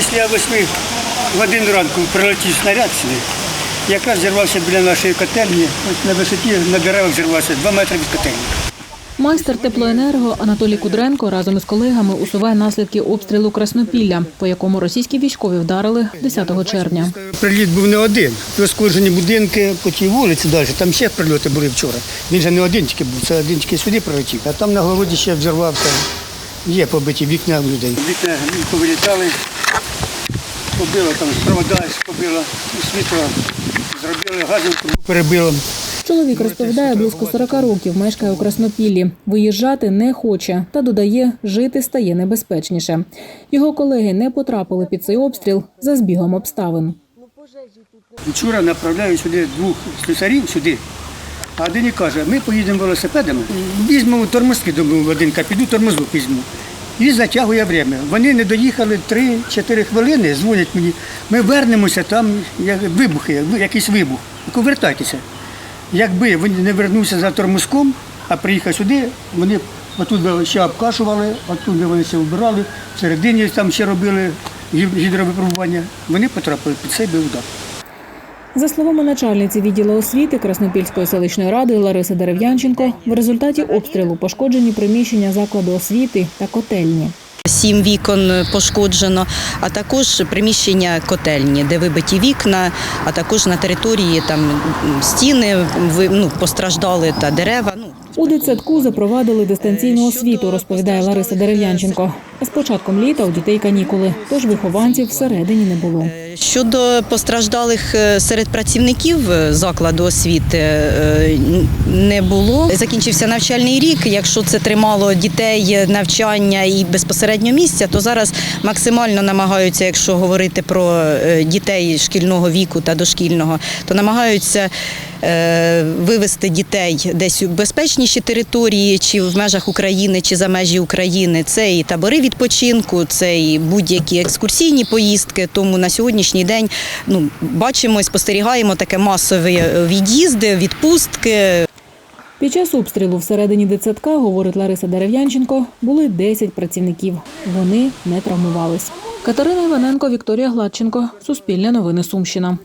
після 8 годин ранку прилетів снаряд сюди. Якраз зірвався біля нашої котельні, ось на висоті на деревах зірвався 2 метри від котельні. Майстер теплоенерго Анатолій Кудренко разом із колегами усуває наслідки обстрілу Краснопілля, по якому російські військові вдарили 10 червня. Приліт був не один. Розкоржені будинки по тій вулиці далі. Там ще прильоти були вчора. Він же не один тільки був, це один тільки сюди прилетів. А там на городі ще взірвався. Є побиті вікна у людей. Вікна повилітали, побило там провода, побило, світло зробили, газом перебило. Чоловік розповідає, близько 40 років мешкає у Краснопіллі. Виїжджати не хоче та додає, жити стає небезпечніше. Його колеги не потрапили під цей обстріл за збігом обставин. Вчора направляю сюди двох слюсарів сюди. А один і каже, ми поїдемо велосипедами, візьмемо тормозки, думаю, один піду тормозок візьму. І затягує время. Вони не доїхали 3-4 хвилини, дзвонять мені, ми вернемося, там вибухи, якийсь вибух. Я кажу, вертайтеся. Якби він не вернувся за тормозком, а приїхав сюди, вони отут ще обкашували, отут вони все вбирали, всередині там ще робили гідровипробування. Вони потрапили під би удар. За словами начальниці відділу освіти Краснопільської селищної ради Лариси Дерев'янченко, в результаті обстрілу пошкоджені приміщення закладу освіти та котельні. Сім вікон пошкоджено, а також приміщення котельні, де вибиті вікна, а також на території там стіни ну, постраждали та дерева. Ну, У дитсадку запровадили дистанційну освіту, розповідає Лариса Дерев'янченко. З початком літа у дітей канікули, тож вихованців всередині не було. Щодо постраждалих е, серед працівників е, закладу освіти е, не було. Закінчився навчальний рік. Якщо це тримало дітей навчання і безпосередньо місця, то зараз максимально намагаються, якщо говорити про дітей шкільного віку та дошкільного, то намагаються е, вивести дітей десь у безпечніші території, чи в межах України, чи за межі України. Це і табори відпочинку, це і будь-які екскурсійні поїздки. Тому на сьогоднішній день ну бачимо і спостерігаємо таке масові від'їзди, відпустки. Під час обстрілу всередині дитсадка, говорить Лариса Дерев'янченко, були 10 працівників. Вони не травмувались. Катерина Іваненко, Вікторія Гладченко. Суспільне новини Сумщина.